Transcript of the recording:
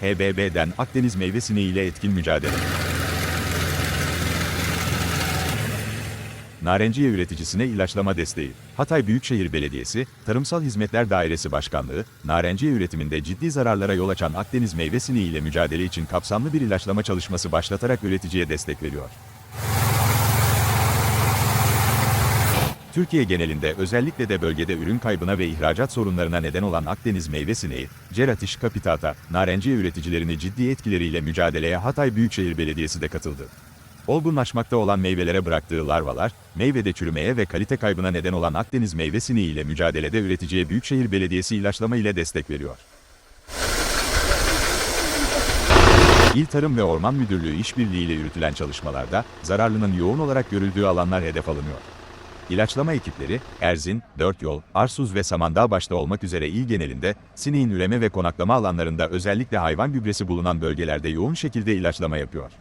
HBB'den Akdeniz meyve sineği ile etkin mücadele. Narenciye üreticisine ilaçlama desteği. Hatay Büyükşehir Belediyesi, Tarımsal Hizmetler Dairesi Başkanlığı, narenciye üretiminde ciddi zararlara yol açan Akdeniz meyve sineği ile mücadele için kapsamlı bir ilaçlama çalışması başlatarak üreticiye destek veriyor. Türkiye genelinde özellikle de bölgede ürün kaybına ve ihracat sorunlarına neden olan Akdeniz meyve sineği, Ceratiş Capitata, narenciye üreticilerini ciddi etkileriyle mücadeleye Hatay Büyükşehir Belediyesi de katıldı. Olgunlaşmakta olan meyvelere bıraktığı larvalar, meyvede çürümeye ve kalite kaybına neden olan Akdeniz meyve sineği ile mücadelede üreticiye Büyükşehir Belediyesi ilaçlama ile destek veriyor. İl Tarım ve Orman Müdürlüğü işbirliği ile yürütülen çalışmalarda zararlının yoğun olarak görüldüğü alanlar hedef alınıyor. İlaçlama ekipleri, Erzin, Dörtyol, Arsuz ve Samandağ başta olmak üzere il genelinde, sineğin üreme ve konaklama alanlarında özellikle hayvan gübresi bulunan bölgelerde yoğun şekilde ilaçlama yapıyor.